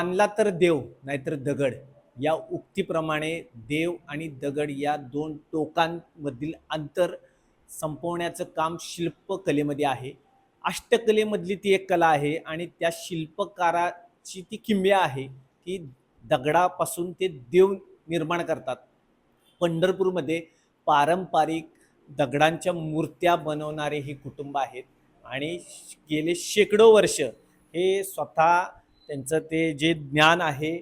मानला तर देव नाहीतर दगड. या उक्तीप्रमाणे देव आणि दगड या दोन टोकांमधील अंतर संपवण्याचं काम शिल्पकलेमध्ये आहे. अष्टकलेमधली ती एक कला आहे आणि त्या शिल्पकाराची ती किंब्या आहे की दगडापासून ते देव निर्माण करतात. पंढरपूरमध्ये पारंपरिक दगडांच्या मूर्त्या बनवणारे हे कुटुंब आहेत आणि गेले शेकडो वर्ष हे स्वतः त्यांचं ते जे ज्ञान आहे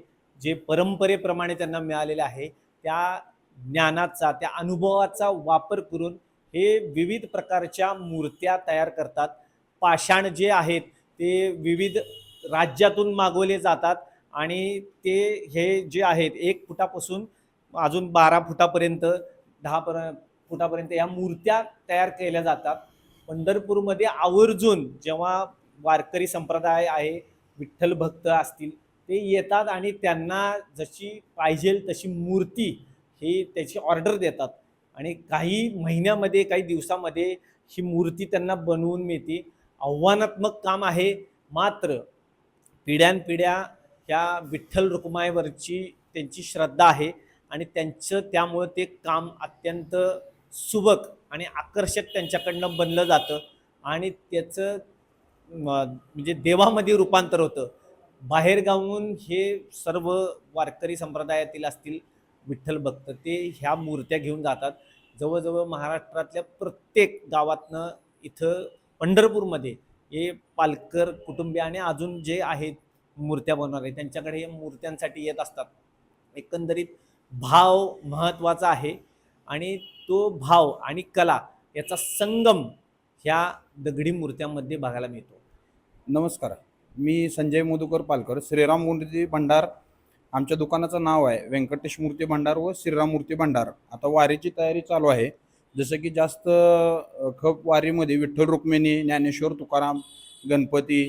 जे परंपरेप्रमाणे त्यांना मिळालेलं आहे त्या ज्ञानाचा त्या अनुभवाचा वापर करून हे विविध प्रकारच्या मूर्त्या तयार करतात. पाषाण जे आहेत ते विविध राज्यातून मागवले जातात आणि ते हे जे आहेत एक फुटापासून अजून बारा फुटापर्यंत दहा पर फुटापर्यंत या मूर्त्या तयार केल्या जातात. पंढरपूरमध्ये आवर्जून जेव्हा वारकरी संप्रदाय आहे विठ्ठल भक्त असतील ते येतात आणि त्यांना जशी पाहिजे तशी मूर्ती ही त्याची ऑर्डर देतात. आणि काही महिन्यामध्ये काही दिवसामध्ये ही मूर्ती त्यांना बनवून मिळते. आव्हानात्मक काम आहे मात्र पिढ्यानपिढ्या ह्या विठ्ठल रुक्माईवरची त्यांची श्रद्धा आहे आणि त्यांचं त्यामुळं ते काम अत्यंत सुबक आणि आकर्षक त्यांच्याकडनं बनलं जातं. आणि त्याचं म्हणजे देवामध्ये रूपांतर होतं. बाहेरगावून हे सर्व वारकरी संप्रदायातील असतील विठ्ठल भक्त ते ह्या मूर्त्या घेऊन जातात. जवळजवळ महाराष्ट्रातल्या प्रत्येक गावातनं इथं पंढरपूरमध्ये हे पालकर कुटुंबीय आणि अजून जे आहेत मूर्त्या बनवणारे त्यांच्याकडे हे मूर्त्यांसाठी येत असतात. एकंदरीत भाव महत्त्वाचा आहे आणि तो भाव आणि कला याचा संगम ह्या दगडी मूर्त्यांमध्ये बघायला मिळतो. नमस्कार. मी संजय मधुकर पालकर श्रीराम मूर्ती भंडार. आमच्या दुकानाचं नाव आहे व्यंकटेश मूर्ती भंडार व श्रीराम मूर्ती भंडार. आता वारीची तयारी चालू आहे. जसं की जास्त खप वारीमध्ये विठ्ठल रुक्मिणी ज्ञानेश्वर तुकाराम गणपती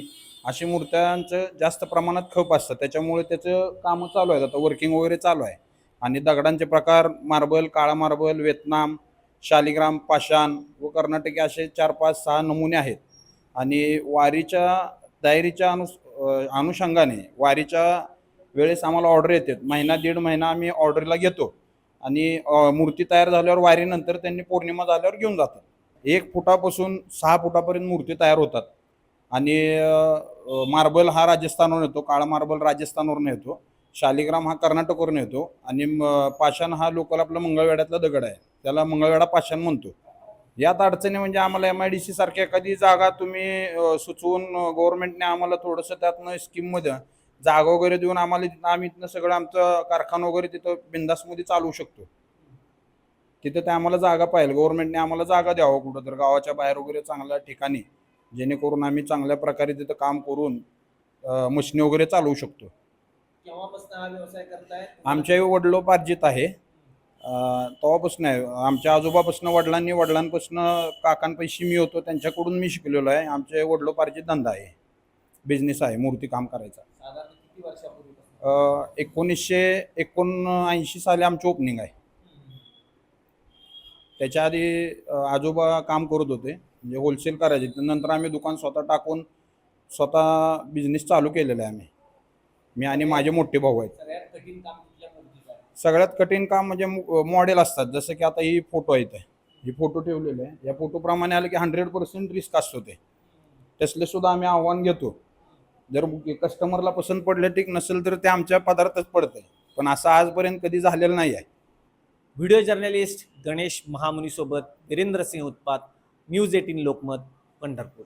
अशी मूर्त्यांचं जास्त प्रमाणात खप असतं. त्याच्यामुळे त्याचं कामं चालू आहेत. आता वर्किंग वगैरे चालू आहे. आणि दगडांचे प्रकार मार्बल काळा मार्बल व्हिएतनाम शालिग्राम पाषाण व कर्नाटकी असे चार पाच सहा नमुने आहेत. आणि वारीच्या तयारीच्या अनु अनुषंगाने वारीच्या वेळेस आम्हाला ऑर्डर येतात. महिना दीड महिना आम्ही ऑर्डरला घेतो आणि मूर्ती तयार झाल्यावर वारीनंतर त्यांनी पौर्णिमा झाल्यावर घेऊन जातात. एक फुटापासून सहा फुटापर्यंत मूर्ती तयार होतात. आणि मार्बल हा राजस्थानवरून येतो. काळा मार्बल राजस्थानवरून येतो. शालिग्राम हा कर्नाटकवरून येतो. आणि पाषाण हा लोकल आपला मंगळवेड्यातला दगड आहे. त्याला मंगळवेढा पाषाण म्हणतो. यात अडचणी म्हणजे आम्हाला एम आय डी सी सारखी एखादी जागा तुम्ही सुचवून गव्हर्नमेंटने आम्हाला थोडंसं त्यातनं स्कीममध्ये जागा वगैरे देऊन आम्हाला आम्ही तिथनं सगळं आमचं कारखाना वगैरे तिथं बिंदासमध्ये चालवू शकतो. तिथं ते आम्हाला जागा पाहिजे. गव्हर्नमेंटने आम्हाला जागा द्यावं कुठं तर गावाच्या बाहेर वगैरे चांगल्या ठिकाणी जेणेकरून आम्ही चांगल्या प्रकारे तिथं काम करून मशिनी वगैरे चालवू शकतो. केव्हापासून हा व्यवसाय करताय? आमच्या वडिलोपार्जित आहे. तेव्हापासून आहे. आमच्या आजोबापासून वडिलांनी वडिलांपासून काकांपाशी मी होतो त्यांच्याकडून मी शिकलेलो आहे. आमचे वडिलोपार्जित धंदा आहे. बिझनेस आहे मूर्ती काम करायचा. एकोणीसशे एकोणऐंशी साली आमची ओपनिंग आहे. त्याच्या आधी आजोबा काम करत होते. म्हणजे होलसेल करायचे. नंतर आम्ही दुकान स्वतः टाकून स्वतः बिझनेस चालू केलेला आहे आम्ही. मी आणि माझे मोठे भाऊ आहेत. सगळ्यात कठीण काम म्हणजे मॉडेल असतात. जसं की आता ही फोटो आहेत ही फोटो ठेवलेले आहे. या फोटोप्रमाणे आलं की हंड्रेड पर्सेंट रिस्क असतो ते. तसले सुद्धा आम्ही आव्हान घेतो. जर कस्टमरला पसंत पडलं ठीक नसेल तर ते आमच्या पदार्थच पडतंय. पण असं आजपर्यंत कधी झालेलं नाही आहे. व्हिडिओ जर्नलिस्ट गणेश महामुनीसोबत वीरेंद्र सिंह उत्पात न्यूज एटीन लोकमत पंढरपूर.